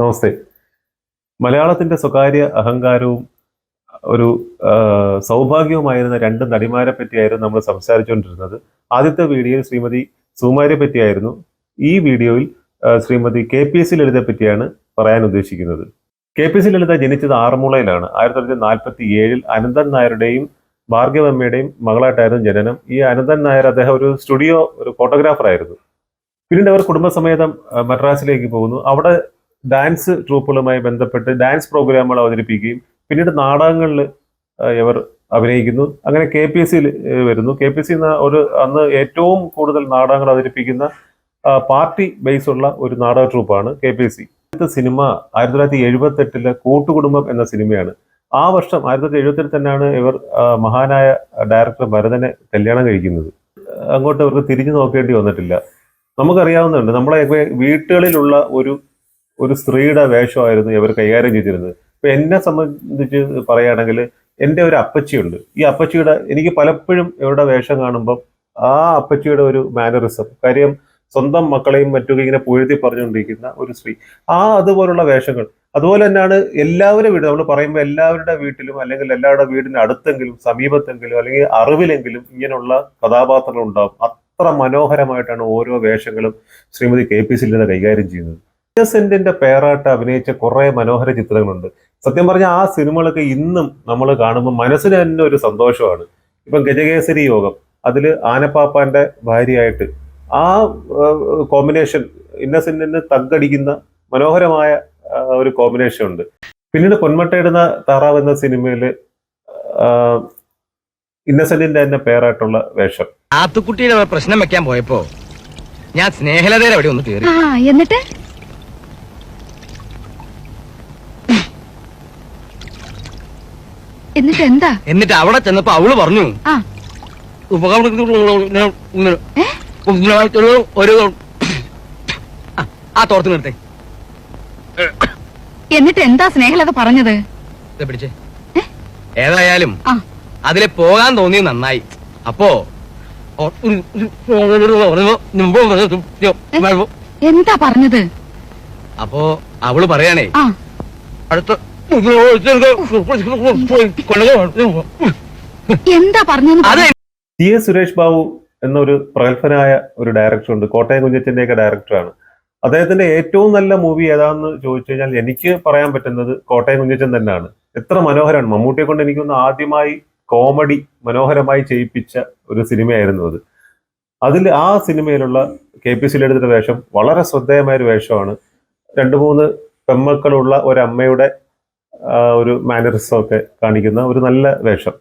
നമസ്തേ. മലയാളത്തിന്റെ സ്വകാര്യ അഹങ്കാരവും ഒരു സൗഭാഗ്യവുമായിരുന്ന രണ്ട് നടിമാരെ പറ്റിയായിരുന്നു നമ്മൾ സംസാരിച്ചുകൊണ്ടിരുന്നത്. ആദ്യത്തെ വീഡിയോയിൽ ശ്രീമതി സുമാരിയെ പറ്റിയായിരുന്നു. ഈ വീഡിയോയിൽ Srimathi K P S C ലളിതയെ പറ്റിയാണ് പറയാൻ ഉദ്ദേശിക്കുന്നത്. K P S C Lalitha ജനിച്ചത് ആറന്മുളയിലാണ്. ആയിരത്തി തൊള്ളായിരത്തി നാൽപ്പത്തി ഏഴിൽ അനന്തൻ നായരുടെയും ഭാർഗവമ്മയുടെയും മകളായിട്ടായിരുന്നു ജനനം. ഈ അനന്തൻ നായർ അദ്ദേഹം ഒരു സ്റ്റുഡിയോ ഒരു ഫോട്ടോഗ്രാഫർ ആയിരുന്നു പിന്നീട് അവർ കുടുംബസമേതം മദ്രാസിലേക്ക് പോകുന്നു. അവിടെ ഡാൻസ് ട്രൂപ്പുകളുമായി ബന്ധപ്പെട്ട് ഡാൻസ് പ്രോഗ്രാമുകൾ അവതരിപ്പിക്കുകയും പിന്നീട് നാടകങ്ങളിൽ ഇവർ അഭിനയിക്കുന്നു. അങ്ങനെ കെ പി എസ് സിയിൽ വരുന്നു. കെ പി എസ് സി എന്ന ഒരു അന്ന് ഏറ്റവും കൂടുതൽ നാടകങ്ങൾ അവതരിപ്പിക്കുന്ന പാർട്ടി ബേസ് ഉള്ള ഒരു നാടക ട്രൂപ്പാണ് കെ പി എസ് സി. ആദ്യത്തെ സിനിമ ആയിരത്തി തൊള്ളായിരത്തി എഴുപത്തെട്ടിലെ കൂട്ടുകുടുംബം എന്ന സിനിമയാണ്. ആ വർഷം ആയിരത്തി തൊള്ളായിരത്തി തന്നെയാണ് ഇവർ മഹാനായ ഡയറക്ടർ ഭരതനെ കല്യാണം കഴിക്കുന്നത്. അങ്ങോട്ട് ഇവർക്ക് തിരിഞ്ഞു നോക്കേണ്ടി വന്നിട്ടില്ല. നമുക്കറിയാവുന്നുണ്ട് നമ്മളെ വീട്ടുകളിലുള്ള ഒരു ഒരു സ്ത്രീയുടെ വേഷമായിരുന്നു ഇവർ കൈകാര്യം ചെയ്തിരുന്നത്. ഇപ്പൊ എന്നെ സംബന്ധിച്ച് പറയുകയാണെങ്കിൽ എന്റെ ഒരു അപ്പച്ചിയുണ്ട്. ഈ അപ്പച്ചിയുടെ എനിക്ക് പലപ്പോഴും ഇവരുടെ വേഷം കാണുമ്പോൾ ആ അപ്പച്ചിയുടെ ഒരു മാനറിസം കാര്യം സ്വന്തം മക്കളെയും മറ്റും ഇങ്ങനെ പുഴുതി പറഞ്ഞുകൊണ്ടിരിക്കുന്ന ഒരു സ്ത്രീ. ആ അതുപോലുള്ള വേഷങ്ങൾ. അതുപോലെ തന്നെയാണ് എല്ലാവരുടെ വീട് നമ്മൾ പറയുമ്പോൾ എല്ലാവരുടെ വീട്ടിലും അല്ലെങ്കിൽ എല്ലാവരുടെ വീടിന്റെ അടുത്തെങ്കിലും സമീപത്തെങ്കിലും അല്ലെങ്കിൽ അറിവിലെങ്കിലും ഇങ്ങനെയുള്ള കഥാപാത്രങ്ങൾ ഉണ്ടാകും അത്ര മനോഹരമായിട്ടാണ് ഓരോ വേഷങ്ങളും ശ്രീമതി കെ പി സിലിനെ കൈകാര്യം ചെയ്യുന്നത്. ഇന്നസെന്റിന്റെ പേരായിട്ട് അഭിനയിച്ച കുറെ മനോഹര ചിത്രങ്ങളുണ്ട്. സത്യം പറഞ്ഞാൽ ആ സിനിമകളൊക്കെ ഇന്നും നമ്മൾ കാണുമ്പോൾ മനസ്സിന് തന്നെ ഒരു സന്തോഷമാണ്. ഇപ്പം ഗജകേസരി യോഗം അതിൽ ആനപ്പാപ്പാന്റെ ഭാര്യയായിട്ട് ആ കോമ്പിനേഷൻ ഇന്നസെന്റിന് തగ్గടിക്കുന്ന മനോഹരമായ ഒരു കോമ്പിനേഷൻ ഉണ്ട് പിന്നീട് പൊന്മട്ടയിടുന്ന താറാവ് എന്ന സിനിമയിൽ ഇന്നസെന്റിന്റെ തന്നെ പേരായിട്ടുള്ള വേഷം. ആത്തുക്കുട്ടിയുടെ പ്രശ്നം വെക്കാൻ പോയപ്പോ ഞാൻ സ്നേഹലതയുടെ അവിടെ ഒന്ന് കയറി ആ എന്നിട്ട്? എന്നിട്ട് എന്താ എന്നിട്ട് അവിടെ ചെന്നപ്പോ അവൾ പറഞ്ഞു ആ. ഒരു ആ തോർത്ത് നിർത്തേ. എന്നിട്ട് എന്താ സ്നേഹലത പറഞ്ഞത്? ഇത് പിടിച്ചേ. ഏതായാലും ആ. അതിലെ പോകാൻ തോന്നി നന്നായി. അപ്പോ എന്താ പറഞ്ഞത്? അപ്പോ അവൾ പറയാണേ ആ. അടുത്ത എന്താ പറഞ്ഞെന്ന് അത് പറ. ടി എസ് സുരേഷ് ബാബു എന്നൊരു പ്രഗത്ഭനായ ഒരു ഡയറക്ടർ ഉണ്ട്. കോട്ടയം കുഞ്ഞച്ചന്റെയൊക്കെ ഡയറക്ടറാണ് അദ്ദേഹത്തിന്റെ ഏറ്റവും നല്ല മൂവി ഏതാണെന്ന് ചോദിച്ചു കഴിഞ്ഞാൽ എനിക്ക് പറയാൻ പറ്റുന്നത് കോട്ടയം കുഞ്ഞച്ചൻ തന്നെയാണ്. എത്ര മനോഹരമാണ്. മമ്മൂട്ടിയെ കൊണ്ട് എനിക്കൊന്ന് ആദ്യമായി കോമഡി മനോഹരമായി ചെയ്യിപ്പിച്ച ഒരു സിനിമയായിരുന്നു അത്. അതിൽ ആ സിനിമയിലുള്ള കെ പി സിയിൽ എടുത്തിട്ട വേഷം വളരെ ശ്രദ്ധേയമായ ഒരു വേഷമാണ്. രണ്ട് മൂന്ന് പെമ്മക്കളുള്ള ഒരമ്മയുടെ ഒരു മാനറിസം ഒക്കെ കാണിക്കുന്ന ഒരു നല്ല വേഷം.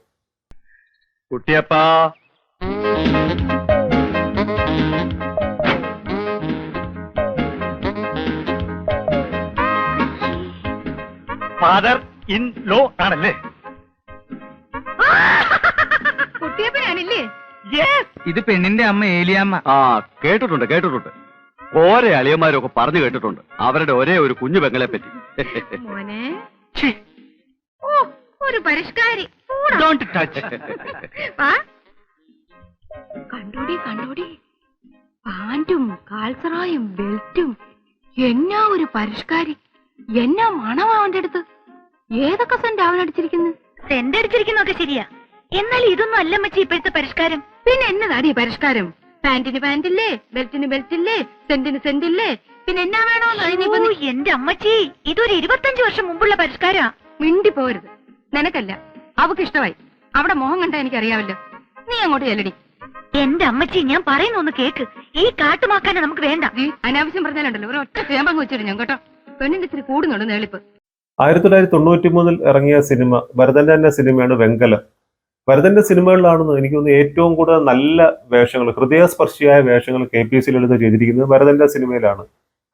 കുട്ടിയപ്പാ. ഫാദർ ഇൻ ലോ ആണല്ലേ? കുട്ടിയപ്പനാണില്ലേ ഇത് പെണ്ണിന്റെ അമ്മ ഏലിയമ്മ. ആ കേട്ടിട്ടുണ്ട് കേട്ടിട്ടുണ്ട്. ഓരോ അളിയന്മാരൊക്കെ പറഞ്ഞു കേട്ടിട്ടുണ്ട്. അവരുടെ ഒരേ ഒരു കുഞ്ഞു പെങ്ങളെ പറ്റി മോനെ ഓ ഒരു പരിഷ്കാരി. ഡോണ്ട് ടച്ച് വാ. കണ്ടോടി കണ്ടോടി. പാന്റും കാൽസറായും ബെൽറ്റും. എന്നാ ഒരു പരിഷ്കാരി? എന്നാ മണം അവന്റെ അടുത്ത്? ഏതൊക്കെ സെന്റ് അവൻ അടിച്ചിരിക്കുന്നു? സെന്റ് അടിച്ചിരിക്കുന്നൊക്കെ ശരിയാ. എന്നാൽ ഇതൊന്നും അല്ല മച്ചി ഇപ്പോഴത്തെ പരിഷ്കാരം. പിന്നെ എന്നതാടി ഈ പരിഷ്കാരം? പാന്റിന് പാന്റില്ലേ ബെൽറ്റിന് ബെൽറ്റില്ലേ സെന്റിന് സെന്റില്ലേ? പിന്നെ എന്നാ വേണോന്ന്? എന്റെ അമ്മച്ചി ഇതൊരു ഇരുപത്തഞ്ചു വർഷം മുമ്പുള്ള പരിഷ്കാരാ. മിണ്ടി പോരുത്. നിനക്കല്ല. അവക്ക് ഇഷ്ടമായി. അവിടെ മോഹം കണ്ടാ എനിക്കറിയാവല്ലോ നീ അങ്ങോട്ട് ചെല്ലടി. എന്റെ അമ്മച്ചി ഞാൻ പറയുന്ന ഒന്ന് കേക്ക്. ഈ കാട്ടുമാക്കാനെ നമുക്ക് വേണ്ട. അനാവശ്യം പറഞ്ഞാലുണ്ടല്ലോ. ഒരു ഒറ്റ ചേമ്പങ്ങ് വെച്ചിട്ട് ഞാൻ കേട്ടോ. പെണ്ണിന്റെ ഇത്തിരി കൂടുന്നുണ്ട് നേളിപ്പ്. ആയിരത്തി തൊള്ളായിരത്തി തൊണ്ണൂറ്റി മൂന്നിൽ ഇറങ്ങിയ സിനിമ ഭരതന്റെ തന്നെ സിനിമയാണ് വെങ്കലം. ഭരതന്റെ സിനിമകളിലാണെന്ന് എനിക്ക് തോന്നുന്നു ഏറ്റവും കൂടുതൽ നല്ല വേഷങ്ങൾ ഹൃദയസ്പർശിയായ വേഷങ്ങൾ കെ പി എസ് സിയിലെടുത്ത് ചെയ്തിരിക്കുന്നത് ഭരതന്റെ സിനിമയിലാണ്.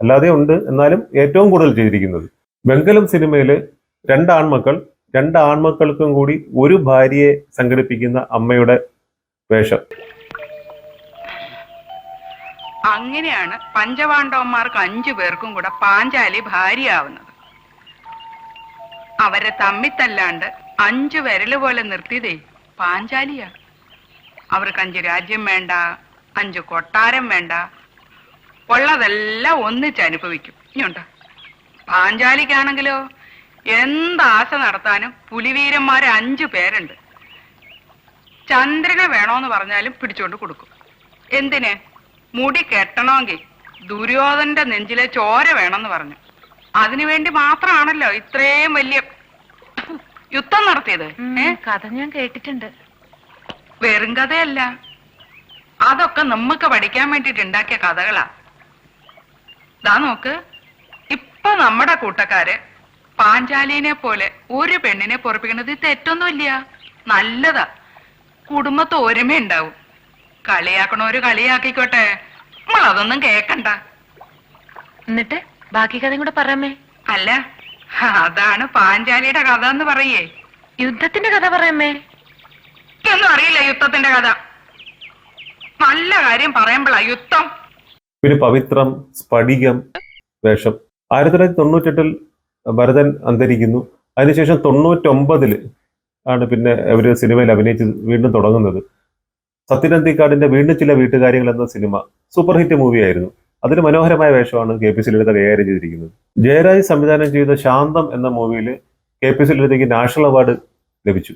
അല്ലാതെ ഉണ്ട്. എന്നാലും ഏറ്റവും കൂടുതൽ ചെയ്തിരിക്കുന്നത് വെങ്കലം സിനിമയിൽ രണ്ട് ആൺമക്കൾ രണ്ട് ആൺമക്കൾക്കും കൂടി ഒരു ഭാര്യയെ സംഘടിപ്പിക്കുന്ന അമ്മയുടെ വേഷം. അങ്ങനെയാണ് പഞ്ചപാണ്ഡവന്മാർക്ക് അഞ്ചു പേർക്കും കൂടെ പാഞ്ചാലി ഭാര്യയാവുന്നത്. അവരെ തമ്മിത്തല്ലാണ്ട് അഞ്ചു വിരൽ പോലെ നിർത്തിയതേ പാഞ്ചാലിയാ. അവർക്ക് അഞ്ച് രാജ്യം വേണ്ട അഞ്ച് കൊട്ടാരം വേണ്ട ഉള്ളതെല്ലാം ഒന്നിച്ച് അനുഭവിക്കും. ഇനിയുണ്ടോ പാഞ്ചാലിക്കാണെങ്കിലോ? എന്താശ നടത്താനും പുലിവീരന്മാര് അഞ്ചു പേരുണ്ട്. ചന്ദ്രനെ വേണോന്ന് പറഞ്ഞാലും പിടിച്ചോണ്ട് കൊടുക്കും. എന്തിന്? മുടി കെട്ടണമെങ്കിൽ ദുര്യോധന്റെ നെഞ്ചിലെ ചോര വേണമെന്ന് പറഞ്ഞു. അതിനുവേണ്ടി മാത്രമാണല്ലോ ഇത്രയും വലിയ യുദ്ധം നടത്തിയത് കഥ ഞാൻ കേട്ടിട്ടുണ്ട്. വെറും കഥയല്ല. അതൊക്കെ നമുക്ക് പഠിക്കാൻ വേണ്ടിട്ട് ഉണ്ടാക്കിയ കഥകളാ. ദാ നോക്ക്. ഇപ്പൊ നമ്മുടെ കൂട്ടക്കാര് പാഞ്ചാലിനെ പോലെ ഒരു പെണ്ണിനെ പൊറപ്പിക്കുന്നത് തെറ്റൊന്നുമില്ല. നല്ലതാ. കുടുംബത്ത് ഒരുമ ഉണ്ടാവും കളിയാക്കണോര് കളിയാക്കിക്കോട്ടെ നമ്മളതൊന്നും കേക്കണ്ട. എന്നിട്ട് ബാക്കി കഥയും കൂടെ പറയാമേ അല്ല അതാണ് പാഞ്ചാലിയുടെ കഥ എന്ന് പറയേ. യുദ്ധത്തിന്റെ കഥ പറയാമേ എനിക്കൊന്നും അറിയില്ല യുദ്ധത്തിന്റെ കഥ. നല്ല കാര്യം പറയുമ്പോഴാ യുദ്ധം. പിന്നെ പവിത്രം സ്ഫടികം വേഷം. ആയിരത്തി തൊള്ളായിരത്തി തൊണ്ണൂറ്റെട്ടിൽ ഭരതൻ അന്തരിക്കുന്നു. അതിനുശേഷം തൊണ്ണൂറ്റൊമ്പതിൽ ആണ് പിന്നെ അവർ സിനിമയിൽ അഭിനയിച്ച് വീണ്ടും തുടങ്ങുന്നത്. സത്യനന്ദിക്കാടിന്റെ വീണ്ടും ചില വീട്ടുകാര്യങ്ങൾ എന്ന സിനിമ സൂപ്പർ ഹിറ്റ് മൂവിയായിരുന്നു അതിന് മനോഹരമായ വേഷമാണ് കെ പി സി ലളിത കൈകാര്യം ചെയ്തിരിക്കുന്നത്. ജയരാജ് സംവിധാനം ചെയ്ത ശാന്തം എന്ന മൂവിയിൽ കെ പി സി ലളിതയ്ക്ക് നാഷണൽ അവാർഡ് ലഭിച്ചു.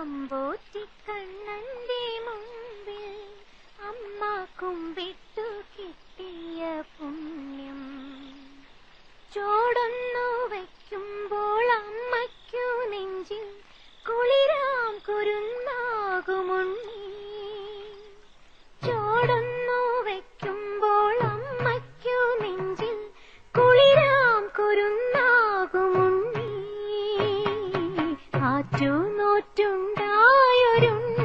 അമ്പോറ്റിക്കണ്ണന്റെ മുമ്പിൽ അമ്മ കുമ്പിട്ടു കിട്ടിയ പുണ്യം. ചോടൊന്നു വയ്ക്കുമ്പോൾ അമ്മയ്ക്കു നെഞ്ചിൽ കുളിരാം കുരുന്നാകുമുണ്ണി. ചോടൊന്നു വയ്ക്കുമ്പോൾ അമ്മയ്ക്കു നെഞ്ചിൽ കുളിരാം കുരുന്നാകുമുണ്ണി. ആറ്റു നോറ്റുണ്ടായൊരുണ്ണി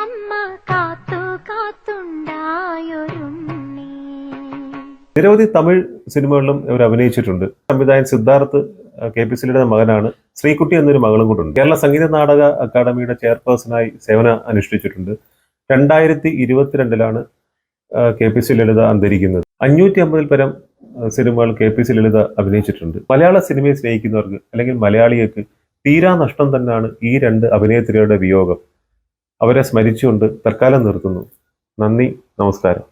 അമ്മ കാത്തു കാത്തുണ്ടായൊരുണ്ണി. നിരവധി തമിഴ് സിനിമകളിലും ഇവർ അഭിനയിച്ചിട്ടുണ്ട്. സംവിധായകൻ സിദ്ധാർത്ഥ് കെ പി സിയുടെ മകനാണ്. ശ്രീകുട്ടി എന്നൊരു മകളും കൂട്ടുണ്ട് കേരള സംഗീത നാടക അക്കാദമിയുടെ ചെയർപേഴ്സണായി സേവന അനുഷ്ഠിച്ചിട്ടുണ്ട്. രണ്ടായിരത്തി ഇരുപത്തിരണ്ടിലാണ് കെ പി സി ലളിത അന്തരിക്കുന്നത്. അഞ്ഞൂറ്റി അമ്പതിൽ പരം സിനിമകൾ കെ പി സി ലളിത അഭിനയിച്ചിട്ടുണ്ട്. മലയാള സിനിമയെ സ്നേഹിക്കുന്നവർക്ക് അല്ലെങ്കിൽ മലയാളികൾക്ക് തീരാ നഷ്ടം തന്നെയാണ് ഈ രണ്ട് അഭിനേത്രികളുടെ വിയോഗം. അവരെ സ്മരിച്ചുകൊണ്ട് തൽക്കാലം നിർത്തുന്നു. നന്ദി നമസ്കാരം.